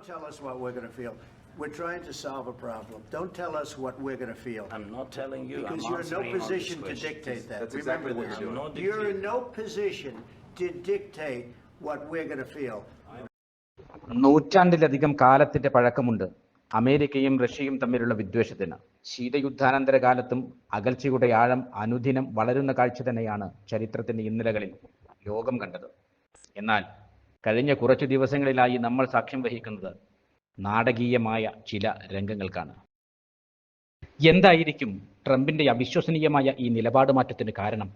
Don't tell us what we're going to feel. We're trying to solve a problem. Don't tell us what we're going to feel. I'm not telling you. Because I'm you're in no answering on this position to question. dictate that. That's Remember exactly what this. you're doing. I'm not You're in dictating. no position to dictate what we're going to feel. നൂറ്റാണ്ടിലധികം കാലത്തിന്റെ പഴക്കമുണ്ട് അമേരിക്കയും റഷ്യയും തമ്മിലുള്ള വിദ്വേഷത്തിന് ശീതയുദ്ധാനന്തര കാലത്തും അകൽച്ചയുടെ ആഴം അനുദിനം വളരുന്ന കാഴ്ച തന്നെയാണ് ചരിത്രത്തിന്റെ ഇന്നലകളിൽ ലോകം കണ്ടത് എന്നാൽ കഴിഞ്ഞ കുറച്ചു ദിവസങ്ങളിലായി നമ്മൾ സാക്ഷ്യം വഹിക്കുന്നത് നാടകീയമായ ചില രംഗങ്ങൾക്കാണ്. എന്തായിരിക്കും ട്രംപിന്റെ അവിശ്വസനീയമായ ഈ നിലപാട് മാറ്റത്തിന് കാരണം?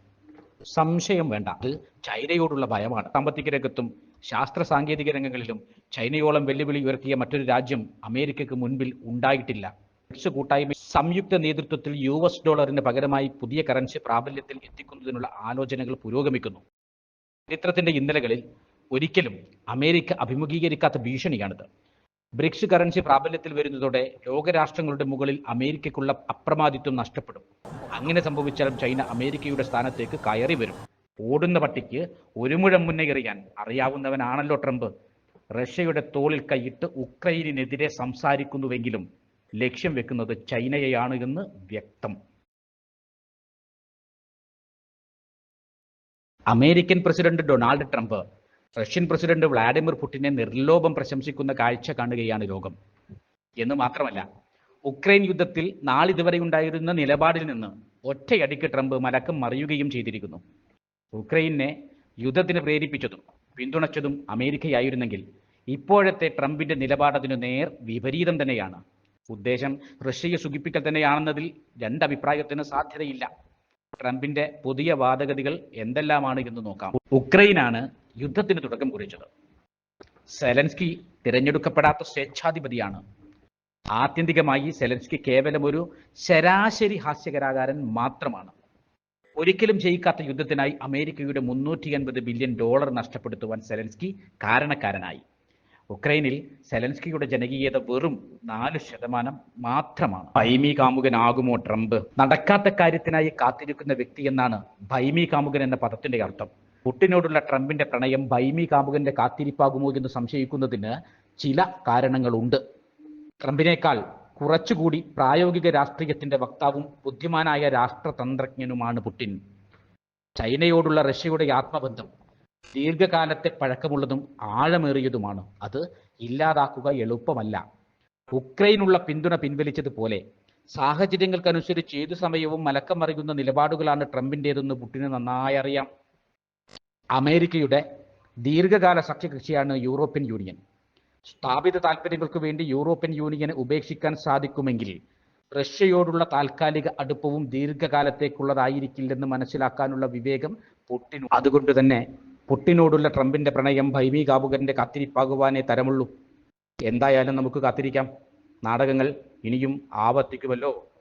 സംശയം വേണ്ട. അത് ചൈനയോടുള്ള ഭയമാണ്. സാമ്പത്തിക രംഗത്തും ശാസ്ത്ര സാങ്കേതിക രംഗങ്ങളിലും ചൈനയോളം വെല്ലുവിളി ഉയർത്തിയ മറ്റൊരു രാജ്യം അമേരിക്കക്ക് മുൻപിൽ ഉണ്ടായിട്ടില്ല. ബ്രിക്സ് കൂട്ടായ്മ സംയുക്ത നേതൃത്വത്തിൽ യു എസ് ഡോളറിന് പകരമായി പുതിയ കറൻസി പ്രാബല്യത്തിൽ എത്തിക്കുന്നതിനുള്ള ആലോചനകൾ പുരോഗമിക്കുന്നു. ചരിത്രത്തിന്റെ ഇന്നലകളിൽ ഒരിക്കലും അമേരിക്ക അഭിമുഖീകരിക്കാത്ത ഭീഷണിയാണിത്. ബ്രിക്സ് കറൻസി പ്രാബല്യത്തിൽ വരുന്നതോടെ ലോകരാഷ്ട്രങ്ങളുടെ മുകളിൽ അമേരിക്കയ്ക്കുള്ള അപ്രമാദിത്വം നഷ്ടപ്പെടും. അങ്ങനെ സംഭവിച്ചാൽ ചൈന അമേരിക്കയുടെ സ്ഥാനത്തേക്ക് കയറി വരും. ഓടുന്ന പട്ടിക്ക് ഒരു മുഴം മുന്നേ എറിയാൻ അറിയാവുന്നവനാണല്ലോ ട്രംപ്. റഷ്യയുടെ തോളിൽ കൈയിട്ട് ഉക്രൈനിനെതിരെ സംസാരിക്കുന്നുവെങ്കിലും ലക്ഷ്യം വെക്കുന്നത് ചൈനയെയാണ് എന്ന് വ്യക്തം. American president Donald Trump Russian president Vladimir പുടിനെ നിർലോഭം പ്രശംസിക്കുന്ന കാഴ്ച കാണുകയാണ് ലോകം. എന്ന് മാത്രമല്ല ഉക്രൈൻ യുദ്ധത്തിൽ നാളിതുവരെ ഉണ്ടായിരുന്ന നിലപാടിൽ നിന്ന് ഒറ്റയടിക്ക് ട്രംപ് മലക്കം മറിയുകയും ചെയ്തിരിക്കുന്നു. ഉക്രൈനെ യുദ്ധത്തിന് പ്രേരിപ്പിച്ചതും പിന്തുണച്ചതും അമേരിക്കയായിരുന്നെങ്കിൽ ഇപ്പോഴത്തെ ട്രംപിന്റെ നിലപാടതിനു നേർ വിപരീതം തന്നെയാണ്. ഉദ്ദേശം റഷ്യയെ സുഖിപ്പിക്കൽ തന്നെയാണെന്നതിൽ രണ്ടഭിപ്രായത്തിന് സാധ്യതയില്ല. ട്രംപിന്റെ പുതിയ വാദഗതികൾ എന്തെല്ലാമാണ് എന്ന് നോക്കാം. ഉക്രൈനാണ് യുദ്ധത്തിന് തുടക്കം കുറിച്ചത്. സെലൻസ്കി തിരഞ്ഞെടുക്കപ്പെടാത്ത സ്വേച്ഛാധിപതിയാണ്. ആത്യന്തികമായി സെലൻസ്കി കേവലം ഒരു ശരാശരി ഹാസ്യകലാകാരൻ മാത്രമാണ്. ഒരിക്കലും ജയിക്കാത്ത യുദ്ധത്തിനായി അമേരിക്കയുടെ മുന്നൂറ്റി അൻപത് ബില്യൺ ഡോളർ നഷ്ടപ്പെടുത്തുവാൻ സെലൻസ്കി കാരണക്കാരനായി. ഉക്രൈനിൽ സെലൻസ്കിയുടെ ജനകീയത വെറും നാല് ശതമാനം മാത്രമാണ്. ഭൈമി കാമുകനാകുമോ ട്രംപ്? നടക്കാത്ത കാര്യത്തിനായി കാത്തിരിക്കുന്ന വ്യക്തി എന്നാണ് ഭൈമി കാമുകൻ എന്ന പദത്തിന്റെ അർത്ഥം. പുട്ടിനോടുള്ള ട്രംപിന്റെ പ്രണയം ഭൈമി കാമുകന്റെ കാത്തിരിപ്പാകുമോ എന്ന് സംശയിക്കുന്നതിന് ചില കാരണങ്ങളുണ്ട്. ട്രംപിനേക്കാൾ കുറച്ചുകൂടി പ്രായോഗിക രാഷ്ട്രീയത്തിന്റെ വക്താവും ബുദ്ധിമാനായ രാഷ്ട്രതന്ത്രജ്ഞനുമാണ് പുട്ടിൻ. ചൈനയോടുള്ള റഷ്യയുടെ ആത്മബന്ധം ദീർഘകാലത്തെ പഴക്കമുള്ളതും ആഴമേറിയതുമാണ്. അത് ഇല്ലാതാക്കുക എളുപ്പമല്ല. ഉക്രൈനുള്ള പിന്തുണ പിൻവലിച്ചതുപോലെ സാഹചര്യങ്ങൾക്കനുസരിച്ച് ഏതു സമയവും മലക്കം മറിയുന്ന നിലപാടുകളാണ് ട്രംപിന്റെതെന്ന് പുടിന് നന്നായി അറിയാം. അമേരിക്കയുടെ ദീർഘകാല സഖ്യകക്ഷിയാണ് യൂറോപ്യൻ യൂണിയൻ. സ്ഥാപിത താൽപ്പര്യങ്ങൾക്ക് വേണ്ടി യൂറോപ്യൻ യൂണിയനെ ഉപേക്ഷിക്കാൻ സാധിക്കുമെങ്കിൽ റഷ്യയോടുള്ള താൽക്കാലിക അടുപ്പവും ദീർഘകാലത്തേക്കുള്ളതായിരിക്കില്ലെന്ന് മനസ്സിലാക്കാനുള്ള വിവേകം പുട്ടിൻ അതുകൊണ്ട് തന്നെ പുട്ടിനോടുള്ള ട്രംപിന്റെ പ്രണയം ഭൈമി കാത്തിരിപ്പാകുവാനേ തരമുള്ളൂ. എന്തായാലും നമുക്ക് കാത്തിരിക്കാം. നാടകങ്ങൾ ഇനിയും ആവർത്തിക്കുമല്ലോ.